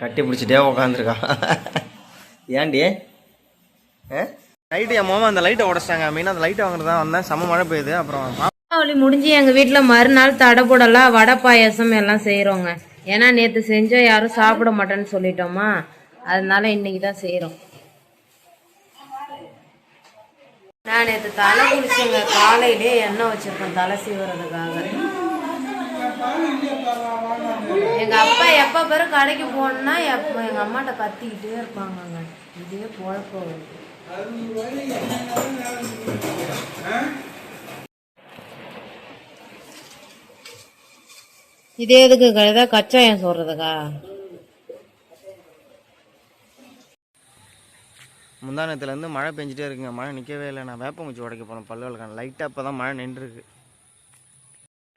கட்டி பிடிச்சிட்டே உக்காந்துருக்கா. ஏன்டி? லைட்டு என் மாமா அந்த லைட்டை உடச்சிட்டாங்க. மெயினாக அந்த லைட்டை வாங்குறது தான் வந்தேன். செம்ம மழை பெய்யுது. அப்புறம் தீபாவளி முடிஞ்சு எங்க வீட்ல மறுநாள் தடபுடலாம் வடை பாயாசம் எல்லாம் செய்யறோங்க ஏன்னா நேத்து செஞ்சோம் யாரும் சாப்பிட மாட்டேன்னு சொல்லிட்டோமா. அதனால இன்னைக்கு தான் செய்யறோம் நான் நேற்று தலை குளிச்சேங்க. காலையிலே எண்ணெய் வச்சிருக்கேன் தலை சீவுறதுக்காக. எங்கள் அப்பா எப்போ பேரும் கடைக்கு போகணுன்னா எப்போ எங்கள் அம்மாட்ட கத்திக்கிட்டே இருப்பாங்கங்க. இதே குழப்பம் இதே எதுக்கு ஏதாவது கச்சாயம் சொல்றதுக்கா முந்தானத்துலேருந்து மழை பெஞ்சிட்டே இருக்குங்க. மழை நிற்கவே இல்லை. நான் வேப்பங்குச்சி உடைக்க போனேன் பல்லு விளக்கான லைட்டாக இப்போ தான் மழை நின்றுருக்கு.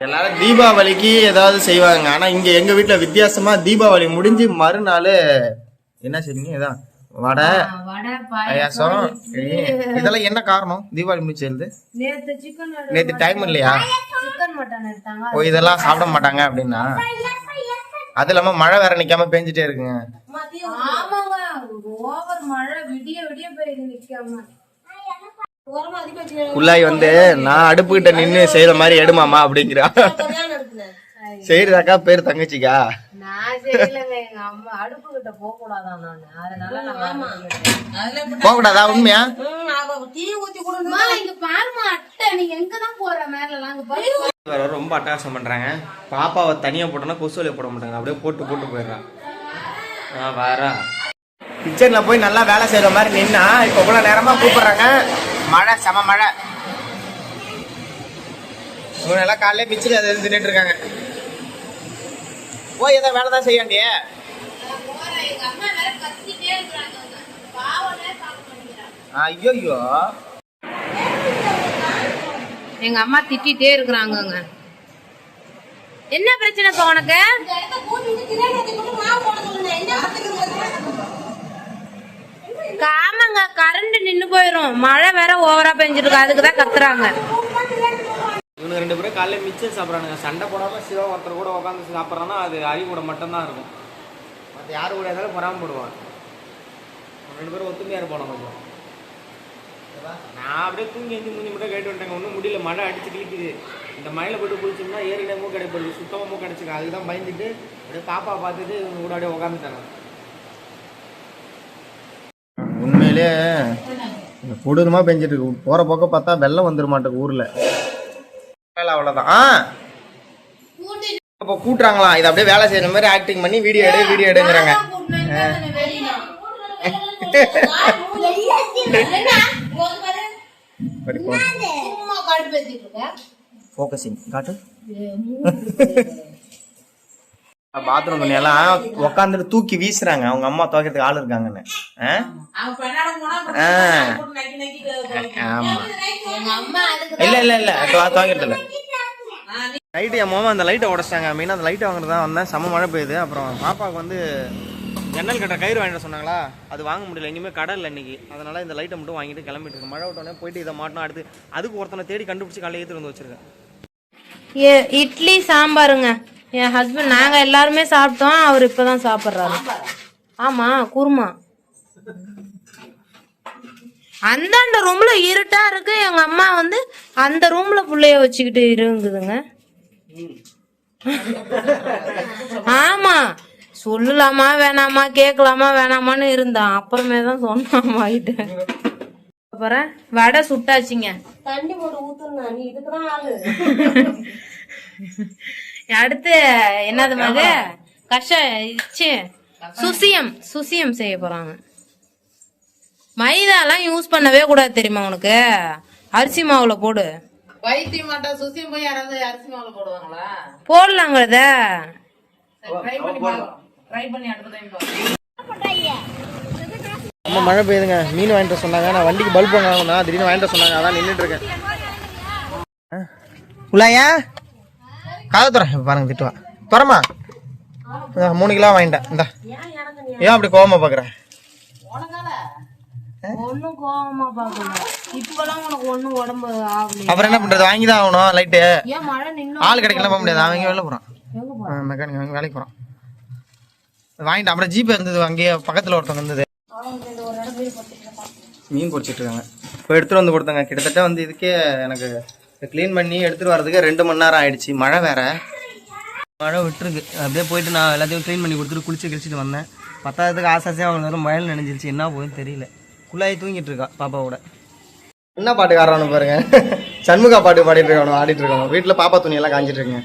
எல்லாரும் தீபாவளிக்கு ஏதாவது செய்வாங்க. ஆனால் இங்கே எங்கள் வீட்டில் வித்தியாசமாக தீபாவளி முடிஞ்சு மறுநாள் என்ன செய்றீங்க? இதான் வடை வடை பாயாசம் இதெல்லாம் என்ன காரணம்? தீபாவளி சிக்கன் நேற்று டைம் இல்லையா? சிக்கன் மட்டன் எடுத்தாங்க. ஓ இதெல்லாம் சாப்பிட மாட்டாங்க அப்படின்னா? அது இல்லாமல் மழை வேற நிற்காம பெஞ்சிட்டே இருக்குங்க. ஓவர் மழை விடிய விடிய பெய்யுது நிக்காம குள்ளாய் வந்து நான் அடுப்புகிட்ட நின்று செய்யற மாதிரி எடுமாமா அப்படிங்கிறா. செய்யறதாக்கா பேர் தங்கச்சிக்கா? நான் செய்யலங்க எங்க அம்மா அடுப்பு கிட்ட போக கூடாதான் நானு அதனால நான் போக கூடாதா உண்மையா? அம்மா, இங்க பாருமா அட்டை. நீ எங்க தான் போற மேல எல்லாம் அங்க பாரு. வர ரொம்ப அட்டகாசம் பண்றாங்க. பாப்பாவை தனியா போட்டோன்னா கொசுவலை போட மாட்டாங்க. அப்படியே போட்டு போட்டு போயிடுறான் வாரா. கிச்சன்ல போய் நல்லா வேலை செய்யற மாதிரி நின்னா இப்ப இவ்வளவு நேரமா கூப்பிடுறாங்க. மழை செம மழை. இவங்க எல்லாம் காலையில மிச்சில் அதை தின்னுட்டு இருக்காங்க. போய் ஏதோ வேலை தான் செய்யாண்டியே ஐயோ எங்க அம்மா திட்டிட்டே இருக்கிறாங்கங்க. என்ன பிரச்சனை இப்ப உனக்கு? ஆமாங்க கரண்ட் நின்னு போயிரும். மழை வேற ஓவரா பெஞ்சிருக்கு. அதுக்கு தான் கத்துறாங்க. இவனுக்கு ரெண்டு பேரும் காலையில மிச்சம் சாப்பிட்றானுங்க. சண்டை போடாம சிவா ஒருத்தர் கூட உட்காந்து சாப்பிட்றான்னா அது அறி கூட மட்டும்தான் இருக்கும். மற்ற யாரு கூட இருந்தாலும் பொறாமல் போடுவான் ரெண்டு பேரும் ஒத்துமையாக இருப்போம் நம்ம நான் அப்படியே தூங்கி எழுந்து மூஞ்சி மட்டும் கேட்டு வந்துட்டேங்க. ஒன்றும் முடியல. மழை அடிச்சு கிழிக்குது. இந்த மழையில போட்டு குளிச்சோம்னா ஏறிடமும் மூக்கு கிடைப்படுது சுத்தமாக மூக்கு அதுக்கு தான் பயந்துட்டு அப்படியே பாப்பா பார்த்துட்டு இவங்க கூட அப்படியே உட்காந்துட்டாங்க உண்மையிலே கொடூரமா பெஞ்சிட்டு இருக்கு. போற பக்கம் பார்த்தா வெள்ளம் வந்துட மாட்டேங்குது ஊர்ல. வேலை அவ்வளவுதான். ஆ? அப்போ கூட்டுறாங்களா? இதை அப்படியே வேலை செய்யற மாதிரி ஆக்டிங் பண்ணி வீடியோ எடு வீடியோ எடுங்கிறாங்க. ஃபோக்கஸிங் காட்டு. பாத்ரூம் துணி எல்லாம் உட்காந்துட்டு தூக்கி வீசுறாங்க. அவங்க அம்மா துவைக்கிறதுக்கு ஆள் இருக்காங்கன்னு. ஆ? ஆ. ஆமா. இல்ல இல்ல இல்ல. துவ- துவைக்கிறது இல்ல லைட்டு என் மாமா அந்த லைட்டை உடச்சிட்டாங்க. மெயினாக அந்த லைட்டை வாங்குறது தான் வந்தேன். செம்ம மழை பெய்யுது. அப்புறம் பாப்பாவுக்கு வந்து ஜன்னல் கட்டுற கயிறு வாங்கிட்டு வர சொன்னாங்களா? அது வாங்க முடியல. எங்கேயுமே கடை இல்லை இன்னைக்கு. அதனால இந்த லைட்டை மட்டும் வாங்கிட்டு கிளம்பிட்டு இருக்கேன். மழை விட்டோடனே போயிட்டு இதை மாட்டணும் அடுத்து அதுக்கு ஒருத்தனை தேடி கண்டுபிடிச்சி காலையில் ஏற்றி வந்து வச்சிருக்கேன். ஏ- இட்லி சாம்பாருங்க. என் ஹஸ்பண்ட் நாங்கள் எல்லாருமே சாப்பிட்டோம். அவர் இப்பதான் சாப்பிட்றாரு. ஆமாம் குருமா. அந்தாண்ட ரூம்ல இருட்டா இருக்கு. எங்க அம்மா வந்து அந்த ரூம்ல புள்ளைய வச்சுக்கிட்டு இருங்குதுங்க. ஆமா. சொல்லலாமா வேணாமா கேட்கலாமா வேணாமான்னு இருந்தான். அப்புறமே தான் சொன்னாமா ஆயிட்டேன் அப்புறம் வடை சுட்டாச்சுங்க. தண்ணி போட்டு ஊத்துனா நீ இதுக்குதான் ஆளு. அடுத்து என்னது மக கஷ ச்சே, சுசியம் சுசியம் செய்ய போறாங்க. மைதாலாம் யூஸ் பண்ணவே கூடாது தெரியுமா உனக்கு? அரிசி மாவுல போடு. வைத்தியம் மாட்டா சுசியம் போய் யாராவது அரிசி மாவுல போடுவாங்களா? போடலாங்கிறத. மழை பெய்யுதுங்க. மீன் வாங்கிட்டு சொன்னாங்க. நான் வண்டிக்கு பல்ப் வாங்கணும் திடீர்னு வாங்கிட்டு சொன்னாங்க. அதான் நின்றுட்டு இருக்கேன். உள்ளாயா கதை துற பாருங்க திட்டுவா. துறமா மூணு கிலோ வாங்கிட்டேன். இந்தா. ஏன் அப்படி கோவமா பாக்குற? அப்புறம் என்ன பண்றது? வாங்கி தான் ஆகணும் லைட்டு ஆள் கிடைக்கலாம் போக முடியாது. அவன் எங்க வெளில போறான். மெக்கானிக் அவங்க வேலைக்கு போறான். வாங்கிட்டு அப்புறம் ஜிபே இருந்தது அங்கேயே பக்கத்துல ஒருத்தவங்க இருந்தது மீன் பொரிச்சிட்டு இருக்காங்க. இப்போ எடுத்துட்டு வந்து கொடுத்தாங்க. கிட்டத்தட்ட வந்து இதுக்கே எனக்கு க்ளீன் பண்ணி எடுத்துட்டு வர்றதுக்கு ரெண்டு மணி நேரம் ஆயிடுச்சு. மழை வேற. மழை விட்டுருக்கு. அப்படியே போயிட்டு நான் எல்லாத்தையும் க்ளீன் பண்ணி கொடுத்துட்டு குளிச்சு கிழிச்சிட்டு வந்தேன். பத்தாவதுக்கு ஆசாசியாக அவங்க நேரம் மழையில் நினைஞ்சிருச்சு. என்ன போகுதுன்னு தெரியல. குள்ளாயி தூங்கிட்டு இருக்கா பாப்பாவோட என்ன பாட்டு ஆடுறானு பாருங்க. சண்முகா பாட்டு பாடிட்டு இருக்கானு ஆடிட்டு இருக்கானு வீட்டில் பாப்பா துணி எல்லாம் காஞ்சிட்டு இருக்குங்க.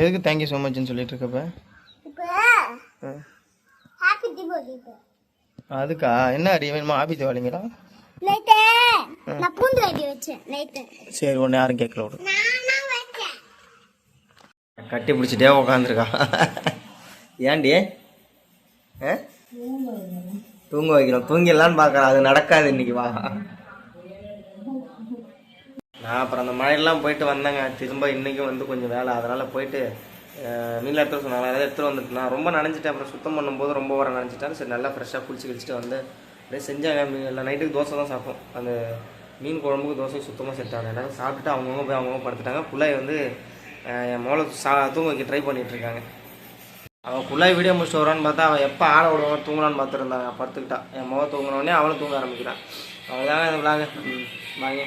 எதுக்கு தேங்க்யூ ஸோ மச்னு சொல்லிட்டு இருக்கப்ப? அதுக்கா? என்ன அறிய வேணுமா ஆபி தேவாலிங்களா நைட்டு நான் பூண்டு வெடி வச்சேன் சரி ஒன்று யாரும் கேட்கல விடு. கட்டி பிடிச்சிட்டே உக்காந்துருக்கா. ஏன்டி? ஆ? தூங்க வைக்கிறோம் தூங்கிடலான்னு பார்க்குறேன் அது நடக்காது இன்னைக்கு வா. நான் அப்புறம் அந்த மழையெல்லாம் போயிட்டு வந்தேங்க. திரும்ப இன்னைக்கும் வந்து கொஞ்சம் வேலை. அதனால் போயிட்டு மீன்ல எடுத்துகிட்டு சொன்னாங்க. அதை எடுத்துகிட்டு வந்துட்டு நான் ரொம்ப நனைஞ்சிட்டேன். அப்புறம் சுத்தம் பண்ணும்போது ரொம்ப வர நனைஞ்சிட்டேன். சரி நல்லா ஃப்ரெஷ்ஷாக குளிச்சு கிழிச்சிட்டு வந்து அப்படியே செஞ்சாங்க இல்லை. நைட்டுக்கு தோசை தான் சாப்பிட்டோம் அந்த மீன் குழம்புக்கு தோசை சுத்தமாக செட்டாங்க எல்லாரும் சாப்பிட்டுட்டு அவங்கவுங்க போய் அவங்கவுங்க படுத்துட்டாங்க. புள்ளாய் வந்து என் மோளை சா தூங்க வைக்க ட்ரை பண்ணிகிட்ருக்காங்க அவன் குள்ளாய் வீடியோ முடிச்சுட்டு வரான்னு பார்த்தா அவன் எப்போ ஆள விடுவான் தூங்கலான்னு பார்த்துருந்தாங்க படுத்துக்கிட்டான் என் முகம் தூங்கினோடனே அவளும் தூங்க ஆரம்பிக்கிறான் அவ்வளோதாங்க இந்த விளாங்க வாங்க